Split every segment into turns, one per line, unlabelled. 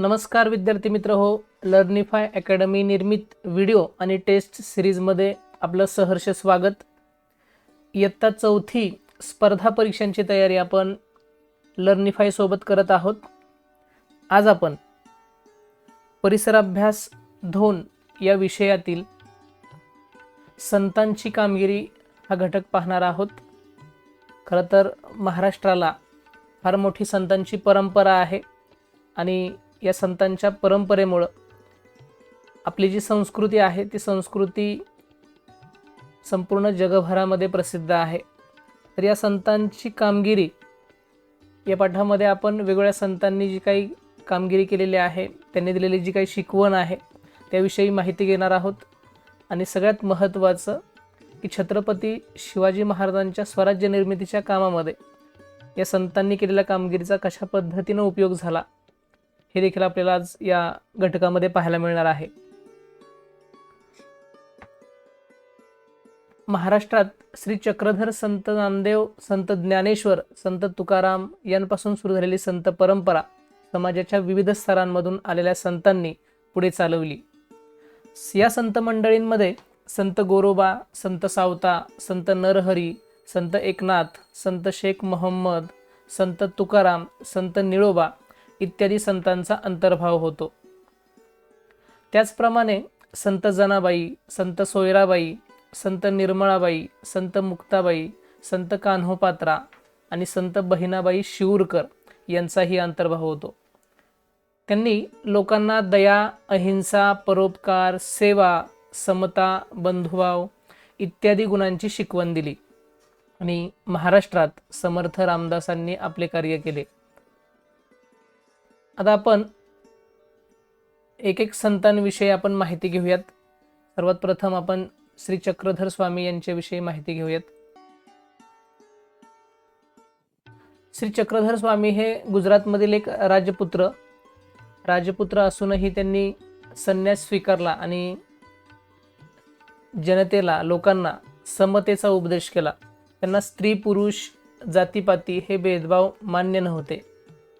नमस्कार विद्यार्थी मित्र हो लर्निफाय अकॅडमी निर्मित व्हिडिओ आणि टेस्ट सिरीजमध्ये आपलं सहर्ष स्वागत. इयत्ता चौथी स्पर्धा परीक्षांची तयारी आपण लर्निफायसोबत करत आहोत. आज आपण परिसराभ्यास धोन या विषयातील संतांची कामगिरी हा घटक पाहणार आहोत. खरं तर महाराष्ट्राला फार मोठी संतांची परंपरा आहे आणि या संतांच्या परंपरेमुळं आपली जी संस्कृती आहे ती संस्कृती संपूर्ण जगभरामध्ये प्रसिद्ध आहे. तर या संतांची कामगिरी या पाठामध्ये आपण वेगवेगळ्या संतांनी जी काही कामगिरी केलेली आहे त्यांनी दिलेली जी काही शिकवण आहे त्याविषयी माहिती घेणार आहोत. आणि सगळ्यात महत्त्वाचं की छत्रपती शिवाजी महाराजांच्या स्वराज्य निर्मितीच्या कामामध्ये या संतांनी केलेल्या कामगिरीचा कशा पद्धतीनं उपयोग झाला हे देखील आपल्याला आज या घटकामध्ये पाहायला मिळणार आहे. महाराष्ट्रात श्री चक्रधर संत नामदेव संत ज्ञानेश्वर संत तुकाराम यांपासून सुरू झालेली संत परंपरा समाजाच्या विविध स्तरांमधून आलेल्या संतांनी पुढे चालवली. या संत मंडळींमध्ये संत गोरोबा संत सावता संत नरहरी संत एकनाथ संत शेख मोहम्मद संत तुकाराम संत निळोबा इत्यादी संतांचा अंतर्भाव होतो. त्याचप्रमाणे संत जनाबाई संत सोयराबाई संत निर्मळाबाई संत मुक्ताबाई संत कान्होपात्रा आणि संत बहिणाबाई शिवूरकर यांचाही अंतर्भाव होतो. त्यांनी लोकांना दया अहिंसा परोपकार सेवा समता बंधुभाव इत्यादी गुणांची शिकवण दिली आणि महाराष्ट्रात समर्थ रामदासांनी आपले कार्य केले. आता आपण एक एक संतांविषयी आपण माहिती घेऊयात. सर्वात प्रथम आपण श्री चक्रधर स्वामी यांच्याविषयी माहिती घेऊयात. श्री चक्रधर स्वामी हे गुजरातमधील एक राजपुत्र. राजपुत्र असूनही त्यांनी संन्यास स्वीकारला आणि जनतेला लोकांना समतेचा उपदेश केला. त्यांना स्त्री पुरुष जातीपाती हे भेदभाव मान्य नव्हते.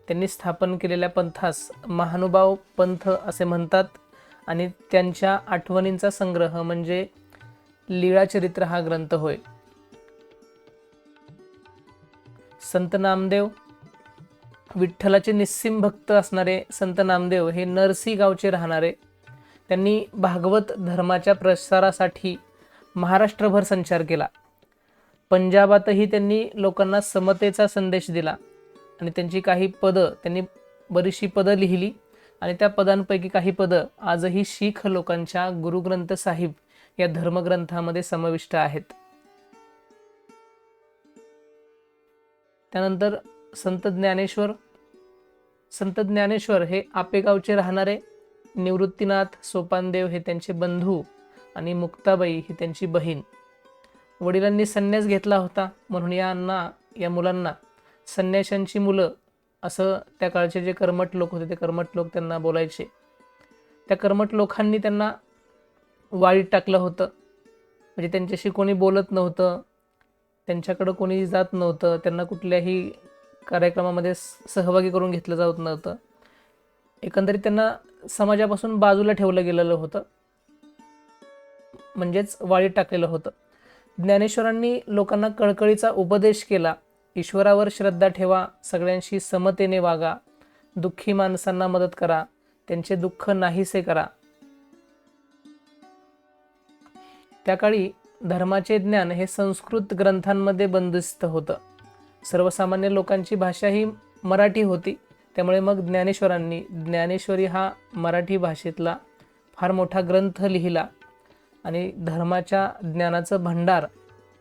त्यांनी स्थापन केलेल्या पंथास महानुभाव पंथ असे म्हणतात आणि त्यांच्या आठवणींचा संग्रह म्हणजे लीळाचरित्र हा ग्रंथ होय. संत नामदेव विठ्ठलाचे निस्सिम भक्त असणारे संत नामदेव हे नरसी गावचे राहणारे. त्यांनी भागवत धर्माच्या प्रसारासाठी महाराष्ट्रभर संचार केला. पंजाबातही त्यांनी लोकांना समतेचा संदेश दिला. आणि त्यांची काही पदं त्यांनी बरीचशी पदं लिहिली. आणि त्या पदांपैकी काही पदं आजही शीख लोकांच्या गुरुग्रंथ साहिब या धर्मग्रंथामध्ये समाविष्ट आहेत. त्यानंतर संत ज्ञानेश्वर. संत ज्ञानेश्वर हे आपेगावचे राहणारे निवृत्तीनाथ सोपानदेव हे त्यांचे बंधू आणि मुक्ताबाई ही त्यांची बहीण. वडिलांनी संन्यास घेतला होता म्हणून यांना या मुलांना संन्याशांची मुलं असं त्या काळचे जे कर्मठ लोक होते ते कर्मठ लोक त्यांना बोलायचे. त्या कर्मठ लोकांनी त्यांना वाळीत टाकलं होतं. म्हणजे त्यांच्याशी कोणी बोलत नव्हतं त्यांच्याकडं कोणी जात नव्हतं त्यांना कुठल्याही कार्यक्रमामध्ये सहभागी करून घेतलं जात नव्हतं. एकंदरीत त्यांना समाजापासून बाजूला ठेवलं गेलेलं होतं. म्हणजेच वाळीत टाकलेलं होतं. ज्ञानेश्वरांनी लोकांना कळकळीचा उपदेश केला. ईश्वरावर श्रद्धा ठेवा सगळ्यांशी समतेने वागा. दुःखी माणसांना मदत करा त्यांचे दुःख नाहीसे करा. त्या काळी धर्माचे ज्ञान हे संस्कृत ग्रंथांमध्ये बंदिस्त होतं. सर्वसामान्य लोकांची भाषा ही मराठी होती त्यामुळे मग ज्ञानेश्वरांनी ज्ञानेश्वरी हा मराठी भाषेतला फार मोठा ग्रंथ लिहिला. आणि धर्माच्या ज्ञानाचं भंडार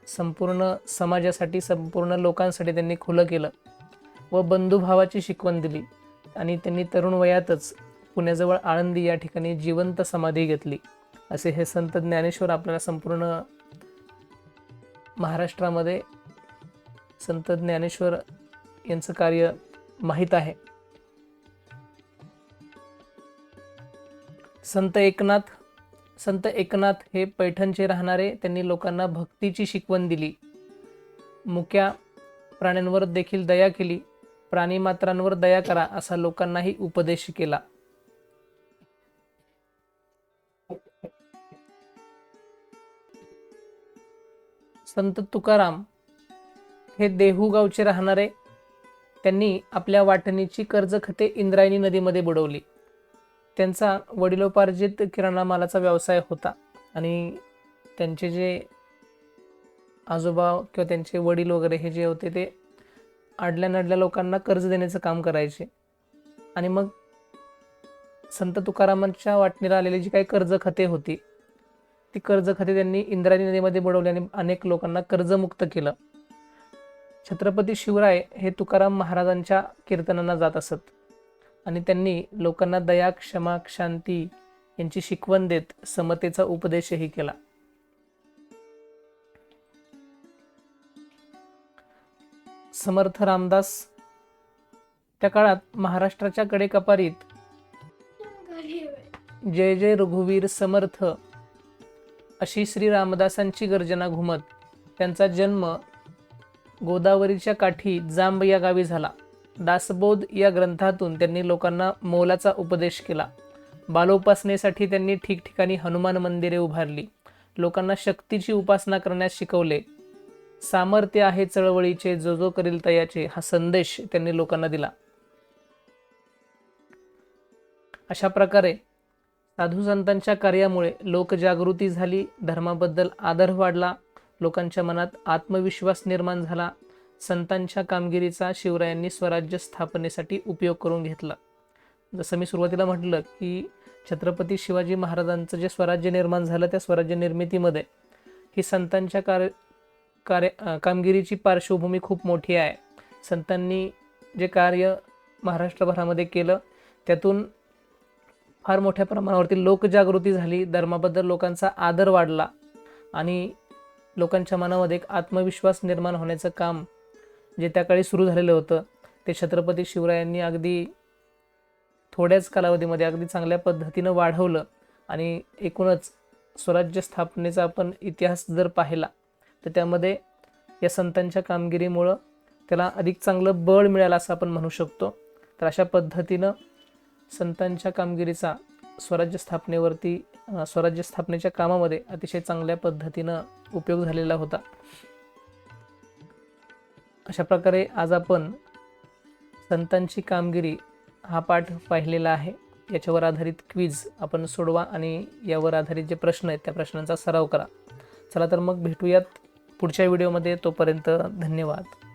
संपूर्ण समाजासाठी संपूर्ण लोकांसाठी त्यांनी खुलं केलं व बंधुभावाची शिकवण दिली आणि त्यांनी तरुण वयातच पुण्याजवळ आळंदी या ठिकाणी जिवंत समाधी घेतली. असे हे संत ज्ञानेश्वर आपल्याला संपूर्ण महाराष्ट्रामध्ये संत ज्ञानेश्वर यांचं कार्य माहीत आहे. संत एकनाथ संत एकनाथ हे पैठणचे राहणारे त्यांनी लोकांना भक्तीची शिकवण दिली. मुक्या प्राण्यांवर देखील दया केली. प्राणीमात्रांवर दया करा असा लोकांनाही उपदेश केला. संत तुकाराम हे देहू गावचे राहणारे त्यांनी आपल्या वाटणीची कर्जखते इंद्रायणी नदीमध्ये बुडवली. त्यांचा वडिलोपार्जित किराणा मालाचा व्यवसाय होता आणि त्यांचे जे आजोबा किंवा त्यांचे वडील वगैरे हे जे होते ते आडल्या नडल्या लोकांना कर्ज देण्याचं काम करायचे. आणि मग संत तुकारामांच्या वाटणीला आलेली जी काही कर्ज खते होती ती कर्ज खते त्यांनी इंद्रायणी नदीमध्ये बुडवल्याने अनेक लोकांना कर्जमुक्त केलं. छत्रपती शिवराय हे तुकाराम महाराजांच्या कीर्तनांना जात असत. आणि त्यांनी लोकांना दया क्षमा शांती यांची शिकवण देत समतेचा उपदेशही केला. समर्थ रामदास त्या काळात महाराष्ट्राच्या कडेकपारीत जय जय रघुवीर समर्थ अशी श्री रामदासांची गर्जना घुमत त्यांचा जन्म गोदावरीच्या काठी जांब या गावी झाला. दासबोध या ग्रंथातून त्यांनी लोकांना मोलाचा उपदेश केला. बालोपासनेसाठी त्यांनी ठिकठिकाणी हनुमान मंदिरे उभारली. लोकांना शक्तीची उपासना करण्यास शिकवले. सामर्थ्य आहे चळवळीचे जो जो करील तयाचे हा संदेश त्यांनी लोकांना दिला. अशा प्रकारे साधू संतांच्या कार्यामुळे लोकजागृती झाली धर्माबद्दल आदर वाढला लोकांच्या मनात आत्मविश्वास निर्माण झाला संतांच्या कामगिरीचा शिवरायांनी स्वराज्य स्थापनेसाठी उपयोग करून घेतला. जसं मी सुरुवातीला म्हटलं की छत्रपती शिवाजी महाराजांचं जे स्वराज्य निर्माण झालं त्या स्वराज्य निर्मितीमध्ये ही संतांच्या कार्य कार्य कामगिरीची पार्श्वभूमी खूप मोठी आहे. संतांनी जे कार्य महाराष्ट्रभरामध्ये केलं त्यातून फार मोठ्या प्रमाणावरती लोकजागृती झाली धर्माबद्दल लोकांचा आदर वाढला आणि लोकांच्या मनामध्ये एक आत्मविश्वास निर्माण होण्याचं काम जे त्या काळी सुरू झालेलं होतं ते छत्रपती शिवरायांनी अगदी थोड्याच कालावधीमध्ये अगदी चांगल्या पद्धतीनं वाढवलं आणि एकूणच स्वराज्य स्थापनेचा आपण इतिहास जर पाहिला तर त्यामध्ये या संतांच्या कामगिरीमुळं त्याला अधिक चांगलं बळ मिळालं असं आपण म्हणू शकतो. तर अशा पद्धतीनं संतांच्या कामगिरीचा स्वराज्य स्थापनेवरती स्वराज्य स्थापनेच्या कामामध्ये अतिशय चांगल्या पद्धतीनं उपयोग झालेला होता. अशा प्रकारे आज आपण संतांची कामगिरी हा पाठ पाहिलेला आहे. याच्यावर आधारित क्विज आपण सोडवा आणि यावर आधारित जे प्रश्न आहेत त्या प्रश्नांचा सराव करा. चला तर मग भेटूयात पुढच्या व्हिडिओमध्ये. तोपर्यंत धन्यवाद.